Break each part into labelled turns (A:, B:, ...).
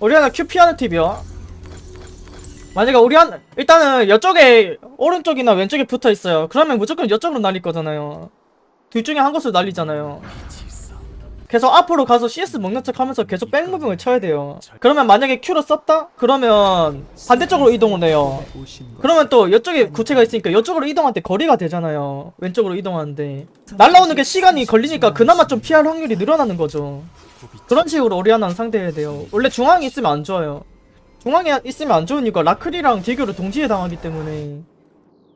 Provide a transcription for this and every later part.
A: 오리아나 큐 피하는 팁이요. 만약에 오리아나 일단은 이쪽에 오른쪽이나 왼쪽에 붙어 있어요. 그러면 무조건 이쪽으로 날릴 거잖아요. 둘 중에 한 곳으로 날리잖아요. 계속 앞으로 가서 CS 먹는 척 하면서 계속 백무빙을 쳐야 돼요. 그러면 만약에 Q로 썼다? 그러면 반대쪽으로 이동을 해요. 그러면 또 이쪽에 구체가 있으니까 이쪽으로 이동할 때 거리가 되잖아요. 왼쪽으로 이동하는데. 날라오는 게 시간이 걸리니까 그나마 좀 피할 확률이 늘어나는 거죠. 그런 식으로 오리아나는 상대해야 돼요. 원래 중앙에 있으면 안 좋아요. 중앙에 있으면 안 좋으니까 라클이랑 딜교를 동시에 당하기 때문에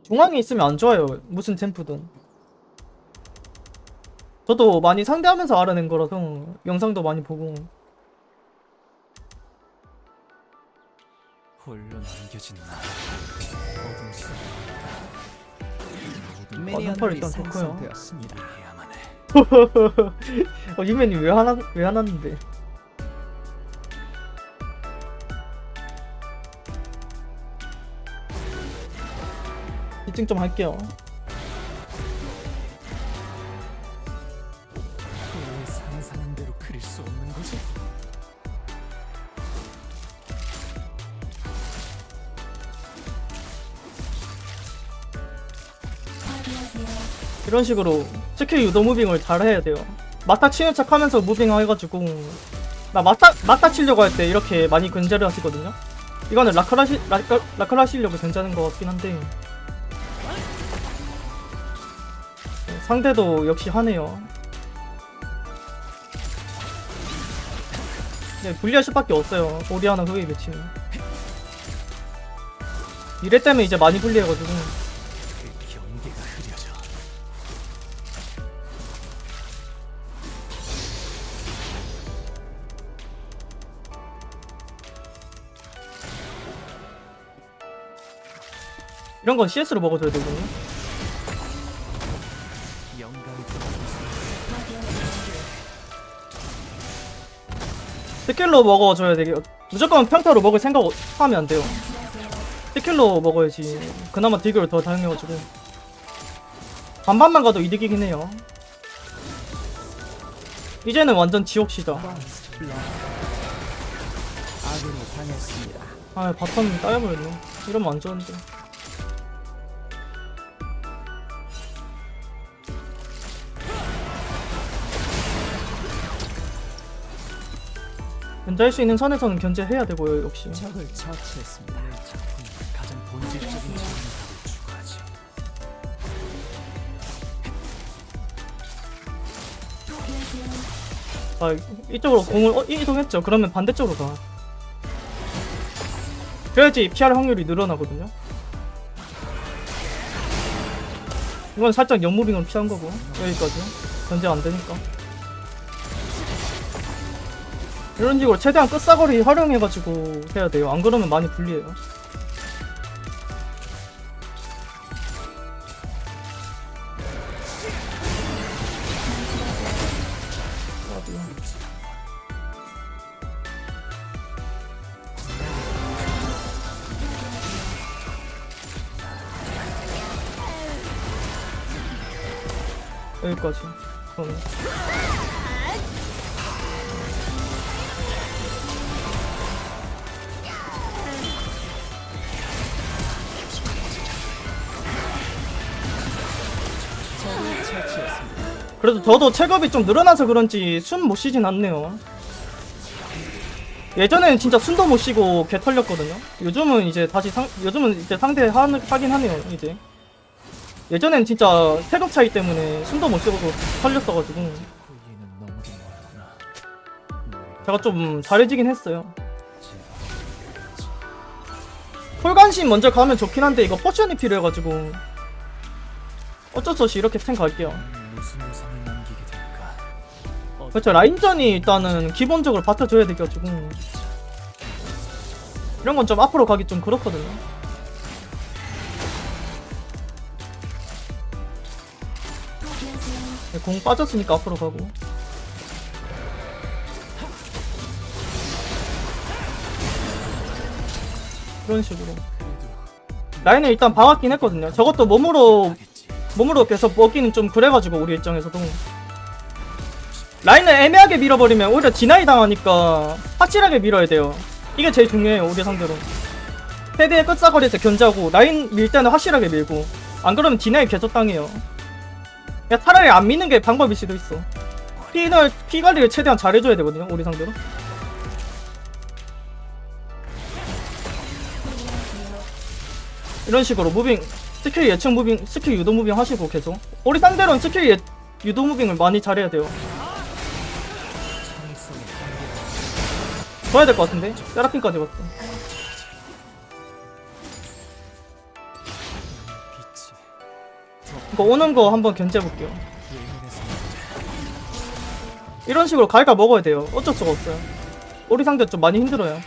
A: 중앙에 있으면 안 좋아요. 무슨 템프든. 저도 많이 상대하면서 알아낸 거라서 영상도 많이 보고
B: 홀로 남겨진 나 어둠 속 모든
A: 어, 템퍼를 일단 좋고요.
C: 되었습니다.
A: 어, 유맨님 왜 하나 왜 하나는데? 집중 좀 할게요.
B: 왜 상상한 대로 그릴 수 없는 거지?
A: 이런 식으로 스킬 유도 무빙을 잘 해야 돼요. 막타 치는 척 하면서 무빙 해가지고 나 막타 막타 치려고 할 때 이렇게 많이 근절을 하시거든요. 이거는 라클하시 라클 라클 하시려고 견제하는 것 같긴 한데 상대도 역시 하네요. 네 불리할 수밖에 없어요. 오리아나 후웨이 매치는. 이래 때문에 이제 많이 불리해가지고. 이런 건 CS로 먹어줘야 되거든요. 스킬로 먹어줘야 되게 무조건 평타로 먹을 생각 하면 안 돼요. 스킬로 먹어야지. 그나마 딜교를 더 다양해가지고 반반만 가도 이득이긴 해요. 이제는 완전 지옥시다.
C: 아
A: 바텀 따여버렸네. 이러면 안 좋은데. 견제할 수 있는 선에서는 견제해야 되고요, 역시.
C: 적을 처치했습니다.
B: 내 작품은 가장 본질적인 질문답을 추구하지
A: 아, 이쪽으로 공을 어, 이동했죠. 그러면 반대쪽으로 가. 그래야지 피할 확률이 늘어나거든요. 이건 살짝 연무빙으로 피한 거고 여기까지 견제 안 되니까. 이런 식으로 최대한 끝사거리 활용해가지고 해야 돼요. 안 그러면 많이 불리해요. 여기까지.
C: 적
A: 그래도 저도 체급이 좀 늘어나서 그런지 숨못 쉬진 않네요. 예전에는 진짜 숨도 못 쉬고 개 털렸거든요. 요즘은 이제 다시 상, 요즘은 이제 상대 하, 하긴 하네요, 이제. 예전엔 진짜 체력 차이 때문에 숨도 못 쉬고 털렸어가지고. 제가 좀 잘해지긴 했어요. 콜간신 먼저 가면 좋긴 한데 이거 포션이 필요해가지고. 어쩔 수 없이 이렇게 탱 갈게요. 그렇죠 라인전이 일단은 기본적으로 받쳐줘야 돼가지고. 이런 건 좀 앞으로 가기 좀 그렇거든요. 네, 공 빠졌으니까 앞으로 가고. 이런 식으로. 라인을 일단 박았긴 했거든요. 저것도 몸으로 몸으로 계속 먹기는 좀 그래가지고 우리 입장에서도 라인을 애매하게 밀어버리면 오히려 디나이 당하니까 확실하게 밀어야 돼요. 이게 제일 중요해요 우리 상대로. 헤드의 끝사거리에서 견제하고 라인 밀 때는 확실하게 밀고. 안 그러면 디나이 개조당해요. 야 차라리 안 미는 게 방법일 수도 있어. 피를 피 관리를 최대한 잘해줘야 되거든요 우리 상대로. 이런 식으로 무빙 스킬 예측 무빙 스킬 유도 무빙 하시고 계속. 우리 상대로는 스킬 예, 유도 무빙을 많이 잘해야 돼요 줘야 될 것 같은데? 세라핀까지
B: 빛이
A: 이거 오는 거 한번 견제해볼게요. 이런 식으로 갈가 먹어야 돼요. 어쩔 수가 없어요. 우리 상대 좀 많이 힘들어요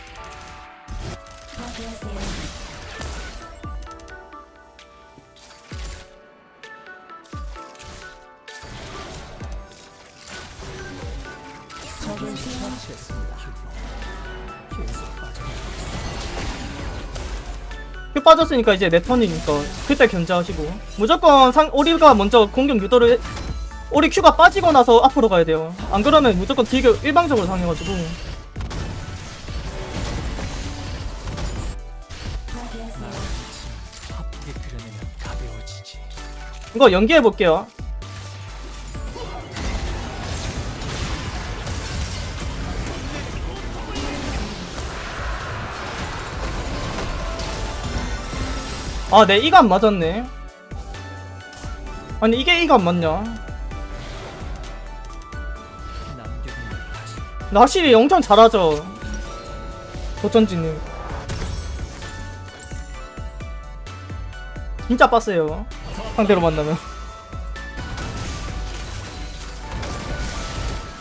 A: 빠졌으니까 이제 내 턴이니까 그때 견제하시고. 무조건 상 오리가 먼저 공격 유도를 해- 오리 큐가 빠지고 나서 앞으로 가야 돼요. 안 그러면 무조건 딜교 일방적으로 당해가지고. 이거 연기해볼게요 아, 내 이가 안 맞았네. 아니, 이게 이가 안 맞냐? 나 확실히 엄청 잘하죠. 도전지님. 진짜 빡세요. 상대로 만나면.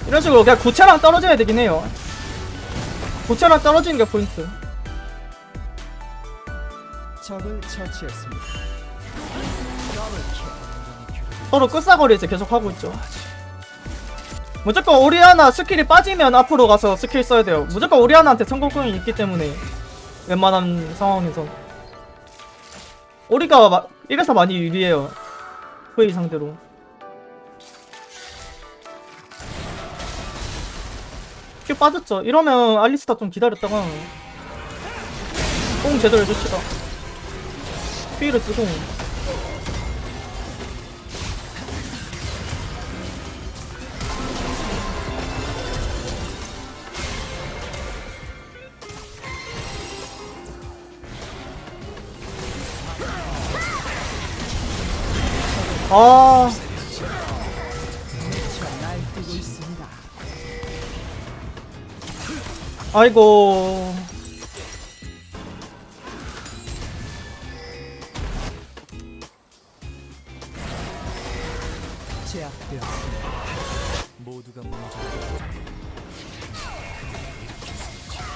A: 이런 식으로 그냥 고체랑 떨어져야 되긴 해요. 고체랑 떨어지는 게 포인트.
C: 적을 처치했습니다.
A: 서로 끝사거리에서 계속 하고 있죠. 무조건 오리아나 스킬이 빠지면 앞으로 가서 스킬 써야 돼요. 무조건 오리아나한테 성공권이 있기 때문에 웬만한 상황에서 오리가 마, 이래서 많이 유리해요. 후웨이 상대로. 큐 빠졌죠. 이러면 알리스타 좀 기다렸다가 뽕 제대로 해줍시다. 큐를 쓰고 아. 아이고
C: 제압되었습니다.
B: 모두가 먼저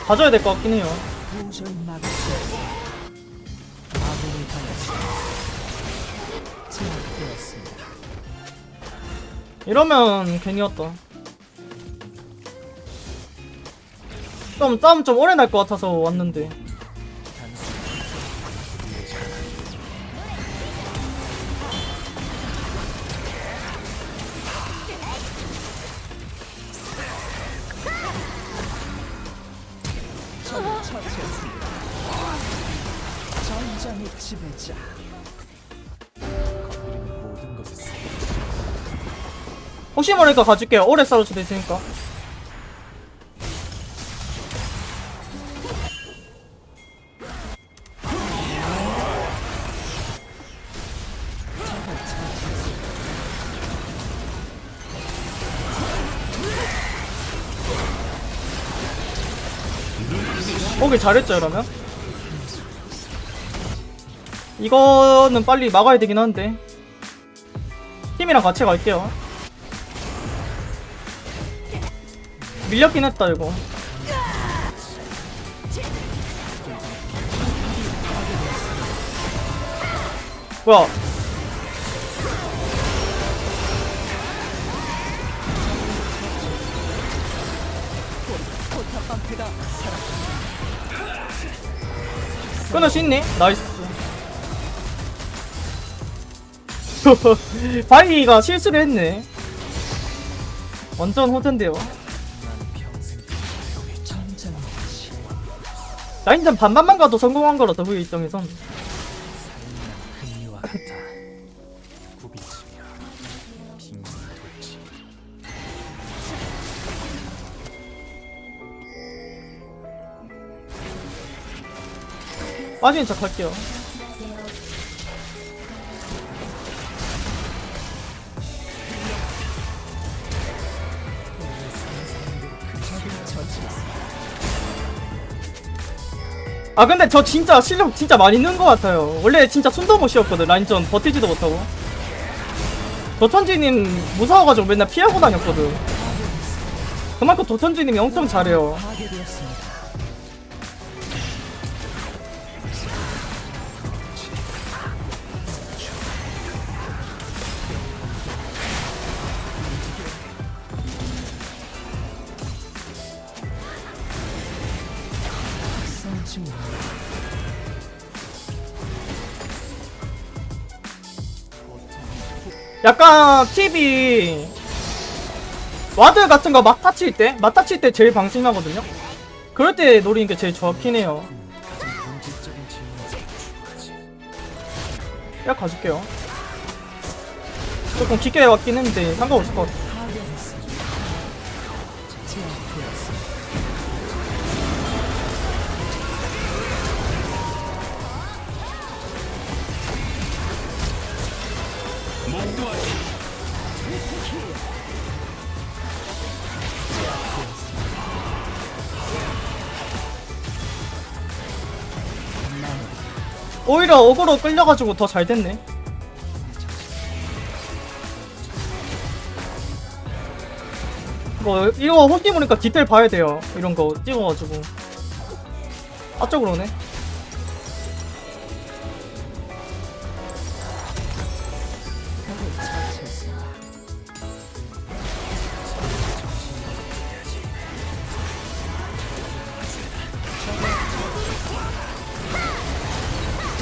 A: 가져야 될 것 같긴 해요. 이러면 괜히 왔다 좀 싸움 좀 오래 날 것 같아서 왔는데
B: 쓰
A: 혹시 모르니까 가줄게요. 오래 싸울 수도 있으니까. 오길 잘했죠 이러면 이거는 빨리 막아야 되긴 한데. 팀이랑 같이 갈게요. 밀렸긴 했다 이거. 뭐야? 끊을 수 있니? 나이스 바이가 실수를 했네. 완전
C: 시
A: 라인전 반반만 가도 성공한 거라서 그 입장에선. 빠지는 척 할게요 아 근데 저 진짜 실력 진짜 많이 는것 같아요. 원래 진짜 쉬었거든 라인전. 버티지도 못하고. 도천지님 무서워가지고 맨날 피하고 다녔거든. 그만큼 도천지님이 엄청 잘해요 약간 팁이 와드 같은 거 막 타 칠 때, 막 타 칠 때 제일 방심하거든요. 그럴 때 노리는 게 제일 좋긴 해요. 야 가줄게요. 조금 깊게 왔긴 했는데 상관없을 것 같아. 오히려 어그로 끌려가지고 더 잘 됐네. 이거 이거 혹시 모르니까 디테일 봐야 돼요. 이런 거 찍어가지고. 앞쪽으로 오네.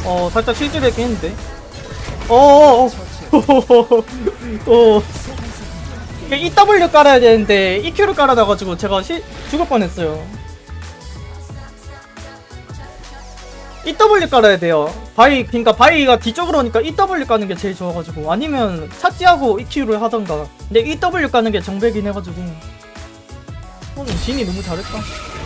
A: 어 살짝 실질했긴 했는데. 어어어. 어. 이게 EW 깔아야 되는데 EQ를 깔아놔가지고 제가 시, 죽을 뻔했어요. EW 깔아야 돼요. 바이 그러니까 바이가 뒤쪽으로 오니까 EW 까는 게 제일 좋아가지고 아니면 차지하고 EQ를 하던가. 근데 EW 까는 게 정배긴 해가지고. 오늘 진이 너무 잘했다.